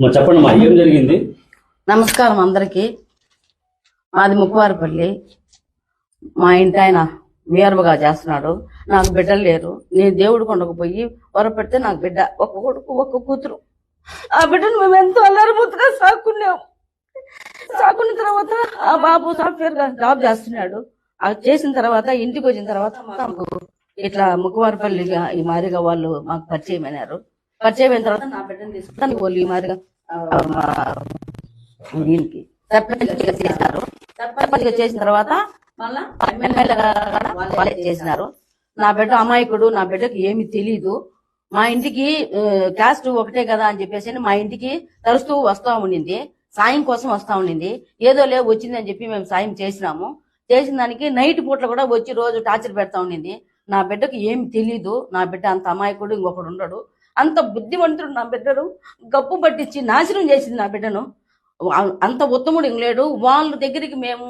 చెప్పండి మా ఏం జరిగింది? నమస్కారం అందరికి. మాది ముక్కువారిపల్లి మా ఇంటి ఆయన వీరబగా చేస్తున్నాడు. నాకు బిడ్డలు లేరు. నేను దేవుడు కొండకు పోయి వరపెడితే నాకు బిడ్డ ఒక కొడుకు ఒక కూతురు. ఆ బిడ్డను మేము ఎంతో అల్లరిపుతుగా సాక్కున్నాము సాకున్న తర్వాత ఆ బాబు సాఫ్ట్వేర్గా జాబ్ చేస్తున్నాడు. అది చేసిన తర్వాత ఇంటికి వచ్చిన తర్వాత మాకు ఇట్లా ముక్కువారిపల్లిగా ఈ మారిగా వాళ్ళు మాకు పరిచయం అయినారు. పరిచయం అయిన తర్వాత నా బిడ్డను తీసుకుంటాను మాదిరిగా దీనికి చేసినారు చేసిన తర్వాత మళ్ళా ఎమ్మెల్యే వాళ్ళే చేసినారు. నా బిడ్డ అమాయకుడు నా బిడ్డకి ఏమి తెలీదు. మా ఇంటికి క్యాస్ట్ ఒకటే కదా అని చెప్పేసి మా ఇంటికి తరుస్తూ వస్తా ఉండింది. సాయం కోసం వస్తా ఉండింది. ఏదో లే వచ్చిందని చెప్పి మేము సాయం చేసినాము. చేసిన దానికి నైట్ పూట్ల కూడా వచ్చి రోజు టార్చర్ పెడతా ఉండింది. నా బిడ్డకి ఏమి తెలీదు. నా బిడ్డ అంత అమాయకుడు ఇంకొకడు ఉండడు. అంత బుద్ధివంతుడు నా బిడ్డను గప్పు పట్టించి నాశనం చేసింది నా బిడ్డను. అంత ఉత్తముడు ఇంక లేడు. వాళ్ళ దగ్గరికి మేము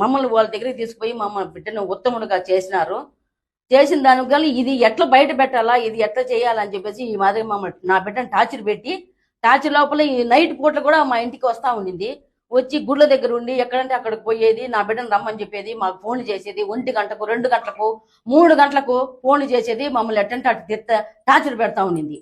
మమ్మల్ని వాళ్ళ దగ్గరికి తీసుకుపోయి మమ్మల్ని బిడ్డను ఉత్తముడుగా చేసినారు. చేసిన దానికి కానీ ఇది ఎట్లా బయట పెట్టాలా ఇది ఎట్లా చేయాలని చెప్పేసి ఈ మాదిరి మమ్మల్ని నా బిడ్డను టార్చర్ పెట్టి టార్చర్ లోపల ఈ నైట్ పూట కూడా మా ఇంటికి వస్తా ఉండింది. వచ్చి గుళ్ళ దగ్గర ఉండి ఎక్కడంటే అక్కడికి పోయేది నా బిడ్డను రమ్మని చెప్పేది మాకు ఫోన్ చేసేది ఒంటి గంటకు రెండు గంటలకు మూడు గంటలకు ఫోన్ చేసేది మమ్మల్ని ఎట్టంటే అటు తిత్త టార్చర్ పెడతా ఉండింది.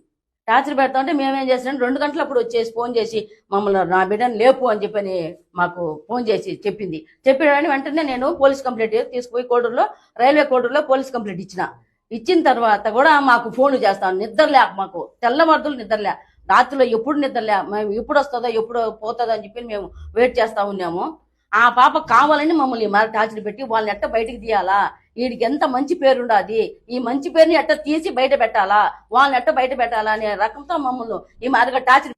టార్చర్ పెడతా ఉంటే మేమేం చేసినాం రెండు గంటలప్పుడు వచ్చేసి ఫోన్ చేసి మమ్మల్ని నా బిడ్డను లేపు అని చెప్పని మాకు ఫోన్ చేసి చెప్పింది. చెప్పిన వెంటనే నేను పోలీస్ కంప్లైంట్ తీసుకుపోయి కోడూరులో రైల్వే కోడూరులో పోలీస్ కంప్లైంట్ ఇచ్చిన. ఇచ్చిన తర్వాత కూడా మాకు ఫోన్ చేస్తాను నిద్రలే మాకు తెల్లవారుదులు నిద్రలే రాత్రిలో ఎప్పుడు నిద్రలే మేము ఎప్పుడు వస్తుందో ఎప్పుడు పోతుందో అని చెప్పి మేము వెయిట్ చేస్తా ఉన్నాము. ఆ పాప కావాలని మమ్మల్ని మరి టార్చర్ పెట్టి వాళ్ళని ఎట్ట బయటికి తీయాలా? వీడికి ఎంత మంచి పేరుండాది ఈ మంచి పేరుని ఎట్ట తీసి బయట పెట్టాలా? వాళ్ళని ఎట్ట బయట పెట్టాలా అనే రకంతో మమ్మల్ని ఈ మాదిరిగా టార్చర్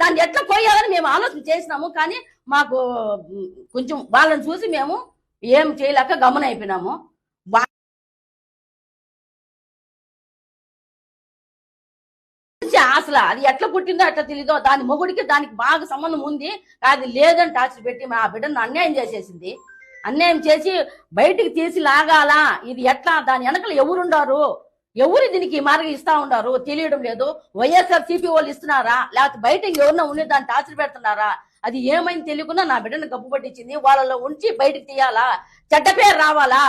దాన్ని ఎట్లా పోయాలని మేము ఆలోచన చేసినాము. కానీ మాకు కొంచెం వాళ్ళని చూసి మేము ఏం చేయలేక గమన అయిపోయినాము. అసలు అది ఎట్లా పుట్టిందో ఎట్లా తెలీదో దాని మొగుడికి దానికి బాగా సంబంధం ఉంది. అది లేదని టార్చర్ పెట్టి మా బిడ్డను అన్యాయం చేసేసింది. అన్యాయం చేసి బయటికి తీసి లాగాలా? ఇది ఎట్లా? దాని వెనకలు ఎవరుండారు? ఎవరు దీనికి మార్గం ఇస్తా ఉండారు తెలియడం లేదు. వైఎస్ఆర్ సిపి వాళ్ళు ఇస్తున్నారా? లేకపోతే బయట ఎవరన్నా ఉండి దాన్ని టార్చర్ పెడుతున్నారా? అది ఏమైంది తెలియకుండా నా బిడ్డను గప్పు పట్టించింది. వాళ్ళలో ఉంచి బయటికి తీయాలా? చెడ్డ పేరు రావాలా?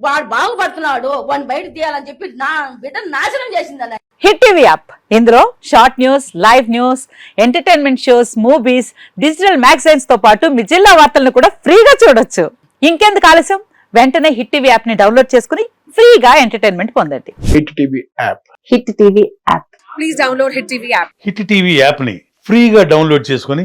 వాడు బాగుపడుతున్నాడు. వాడిని బయటకు తీయాలని చెప్పి నా బిడ్డను నాశనం చేసింది అలా హిట్ టీవీ యాప్. ఇందులో short news live news entertainment shows movies digital మ్యాగజైన్స్తో పాటు మీ జిల్లా వార్తలను కూడా ఫ్రీగా చూడొచ్చు. ఇంకెందుకు ఆలస్యం? వెంటనే హిట్ టీవీ యాప్ని డౌన్లోడ్ చేసుకుని ఫ్రీగా ఎంటర్టైన్మెంట్ పొందండి. Hit TV app. Hit TV app. Please download Hit TV app. Hit TV యాప్ని ఫ్రీగా డౌన్లోడ్ చేసుకొని